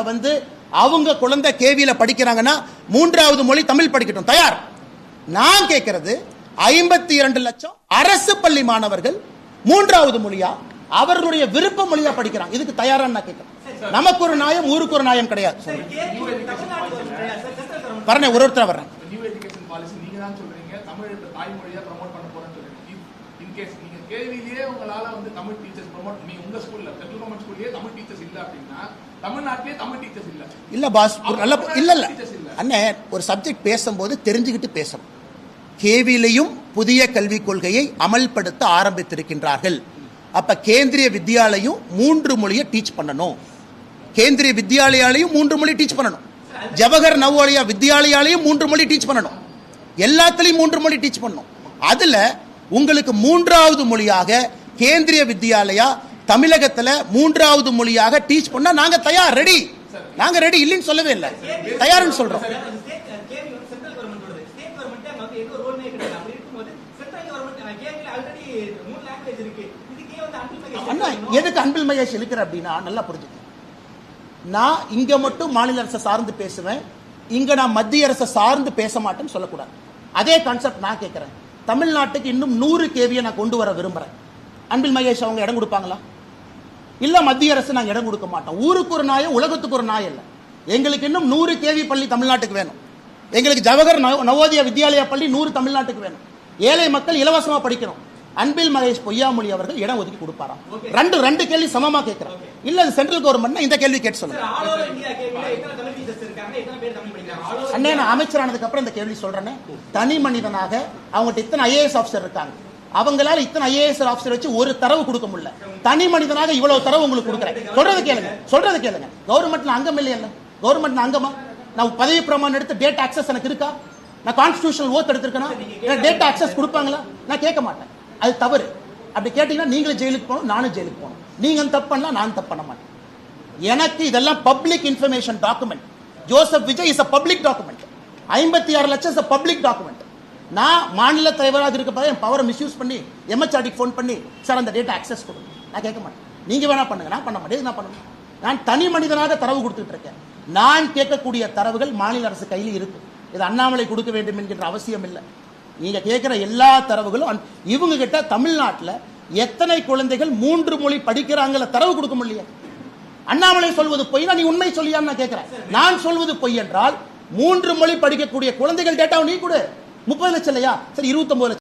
வந்து அவங்க குழந்தை கேவியில படிக்கிறாங்கன்னா மூன்றாவது மொழி தமிழ் படிக்கட்டும். தயார். நான் கேட்கிறது ஐம்பத்தி இரண்டு லட்சம் அரசு பள்ளி மாணவர்கள் மூன்றாவது மொழியா? அவர்களுடைய விருப்ப மொழியா படிக்கிறாங்க. இதுக்கு தயாரா நான் கேட்கிறேன். நமக்கு ஒரு நியாயம் ஊருக்கு ஒரு நியாயம் கிடையாது. வரேன் ஒரு ஒருத்தர் வர்றேன் இன்கேஸ் நீங்க கேள்வியிலேயே உங்களால வந்து தமிழ் டீச்சர்ஸ் ப்ரமோட் நீங்க உங்க ஸ்கூல்ல சென்ட்ரல் கவர்மெண்ட் ஸ்கூல்லயே தமிழ் டீச்சர்ஸ் இல்ல அப்படின்னா தமிழ்நாட்டிலேயே தமிழ் டீச்சர்ஸ் இல்ல. இல்ல பாஸ் ஒரு நல்ல இல்ல இல்ல. அண்ணே ஒரு சப்ஜெக்ட் பேசும்போது தெரிஞ்சுக்கிட்டு பேசணும். கேவிலையும் புதிய கல்விக் கொள்கையை அமல்படுத்த ஆரம்பித்திருக்கின்றார்கள். அப்ப கேந்திரிய வித்யாலயம் மூன்று மொழியை டீச் பண்ணணும். கேந்திரிய வித்யாலயாலையும் மூன்று மொழி டீச் பண்ணணும். ஜவஹர் நவோதயா வித்யாலயாலையும் மூன்று மொழி டீச் பண்ணணும். எல்லாத்துலயும் மூன்று மொழி டீச் பண்ணணும். அதுல உங்களுக்கு மூன்றாவது மொழியாக கேந்திரிய வித்யாலயா தமிழகத்துல மூன்றாவது மொழியாக டீச் பண்ணா நாங்க தயார் ரெடி நாங்க ரெடி இல்லைன்னு சொல்லவே இல்லை. தயார்னு சொல்றோம். அண்ணா எதுக்கு அன்பில் மகேஷ் இருக்கிற அப்படின்னா நல்லா புரிஞ்சுக்க. நான் இங்க மட்டும் மாநில அரசை சார்ந்து பேசுவேன். இங்க நான் மத்திய அரசை சார்ந்து பேச மாட்டேன்னு சொல்லக்கூடாது. அதே கான்செப்ட் நான் கேட்கிறேன் தமிழ்நாட்டுக்கு இன்னும் நூறு கேவியை நான் கொண்டு வர விரும்புறேன். அன்பில் மகேஷ் அவங்க இடம் கொடுப்பாங்களா? இல்ல மத்திய அரசு நாங்க இடம் கொடுக்க மாட்டோம். ஊருக்கு ஒரு நாயம் உலகத்துக்கு ஒரு நாயம் இல்ல. எங்களுக்கு இன்னும் நூறு கேவி பள்ளி தமிழ்நாட்டுக்கு வேணும். எங்களுக்கு ஜவஹர் நவ- நவோதயா வித்யாலயா பள்ளி நூறு தமிழ்நாட்டுக்கு வேணும். ஏழை மக்கள் இலவசமா படிக்கணும். அன்பில் மகேஷ் பொய்யாமொழி அவர்கள் இடம் ஒதுக்கி கொடுப்பாராம் ரெண்டு ரெண்டு கேள்வி சமமா கேட்கிறேன் இல்ல சென்ட்ரல் கவர்மெண்ட் இந்த கேள்வி கேட்டு சொல்லுங்க. அண்ணே நான் அமைச்சரானதுக்கு அப்புறம் இந்த கேள்வி சொல்றேனே. தனி மனிதனாக அவங்ககிட்ட இத்தனை ஐஏஎஸ் ஆஃபீஸர் இருக்காங்க. அவங்களால இத்தனை ஐஏஎஸ் ஆஃபீஸர் வச்சு ஒரு தரவு கொடுக்க முடியல. தனி மனிதனாக இவ்வளவு தரவு உங்களுக்கு கொடுக்குறேன். சொல்றது கேளுங்க சொல்றது கேளுங்க. கவர்மெண்ட்ல அங்கம் இல்லையல்ல கவர்மெண்ட்ல அங்கமா? நான் பதவி பிரமாணம் எடுத்து டேட்டா அக்சஸ் எனக்கு இருக்கா? நான் கான்ஸ்டியூஷனல் ஓத் எடுத்திருக்கேனா? டேட்டா அக்சஸ் கொடுப்பாங்களா? நான் கேட்க மாட்டேன். அது தவறு. அப்படி கேட்டீங்கன்னா நீங்களும் ஜெயிலுக்கு போகணும் நானும் ஜெயிலுக்கு போகணும். நீங்க தப்பு பண்ணலாம் நான் தப்பு பண்ண மாட்டேன். எனக்கு இதெல்லாம் public information document Joseph Vijay is a public document ஐம்பத்தி ஆறு லட்சம் இஸ் அ பப்ளிக் டாக்குமெண்ட் நான் மாநில தலைவராக இருக்க என் பவரை மிஸ்யூஸ் பண்ணி எம்எச்ஆர்டிக்கு ஃபோன் பண்ணி சார் அந்த டேட்டா அக்சஸ் கொடுங்க. நான் கேட்க மாட்டேன். நீங்கள் வேணா பண்ணுங்க. நான் பண்ண மாட்டேன். நான் பண்ணணும் நான் தனி மனிதனாக தரவு கொடுத்துட்டு இருக்கேன். நான் கேட்கக்கூடிய தரவுகள் மாநில அரசு கையில் இருக்கு. இது அண்ணாமலை கொடுக்க வேண்டும் என்கின்ற அவசியம் இல்லை. நீங்க கேட்கிற எல்லா தரவுகளும் இவங்க கிட்ட தமிழ்நாட்டில் எத்தனை குழந்தைகள் மூன்று மொழி படிக்கிறாங்கள தரவு கொடுக்க முடியல. அண்ணாமலை சொல்வது பொய் நீ உண்மை சொல்லியான்னு நான் கேட்கிறேன் நான் சொல்வது பொய் என்றால் மூன்று மொழி படிக்கக்கூடிய குழந்தைகள் டேட்டாவை நீ கொடு. முப்பது லட்சம் இல்லையா? சரி இருபத்தொன்பது லட்சம்.